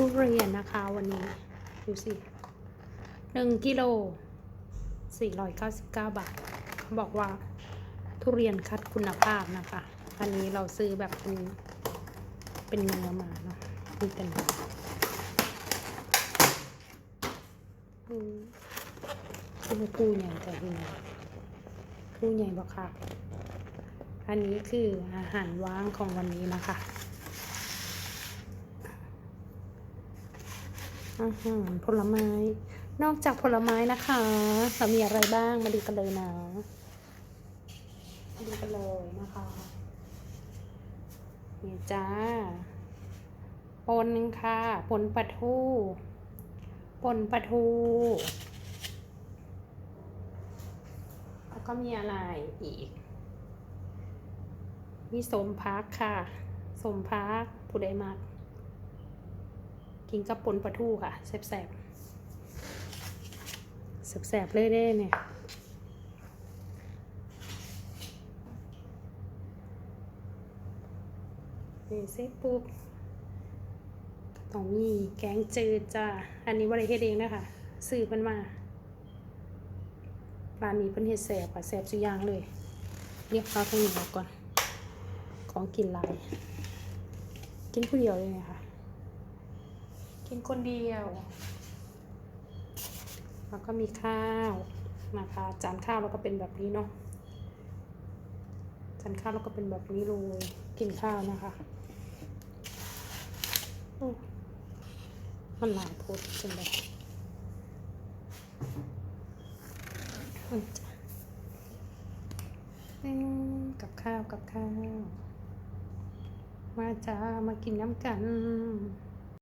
ทุเรียนนะคะวันนี้ ดูสิหนึ่งกิโลสี่ร้อยเก้าสิบเก้าบาทเขาบอกว่าทุเรียนคัดคุณภาพนะคะ อันนี้เราซื้อแบบเป็นเป็นเนื้อมาเนาะนี่เป็นอืมคือกู้ใหญ่แต่ที่ไหนกู้ใหญ่บอกค่ะ อันนี้คืออาหารว่างของวันนี้นะคะ อาหารผลไม้ นอกจากผลไม้นะคะเรามีอะไรบ้างมาดูกันเลยนะมาดูกันเลยนะคะนี่จ้าปนค่ะปนปลาทูปนปลาทูแล้วก็มีอะไรอีก มีสมพักค่ะ สมพักผู้ใดมัก กินกับปนปลาทูค่ะแสบแสบแสบแสบๆเลยเด้เนี่ยนี่เสร็จปุ๊บต้องมีแกงจืดจ้า อันนี้บริเฮ็ดเองนะคะซื้อเพิ่นมาร้านนี้เพิ่นเฮ็ดแสบค่ะแสบสุดอย่างเลย เรียกข้าวตรงนี้ออกก่อน ของกินหลาย กินผู้เดียวเลยนะคะ กินคนเดียว แล้วก็มีข้าวนะคะจานข้าวเราก็เป็นแบบนี้เนาะจานข้าวเราก็เป็นแบบนี้เลยกินข้าวนะคะมันหลายโพดจังเลยอืมจ้ะอืมกับข้าวกับข้าว มาจ้ามากินน้ำกัน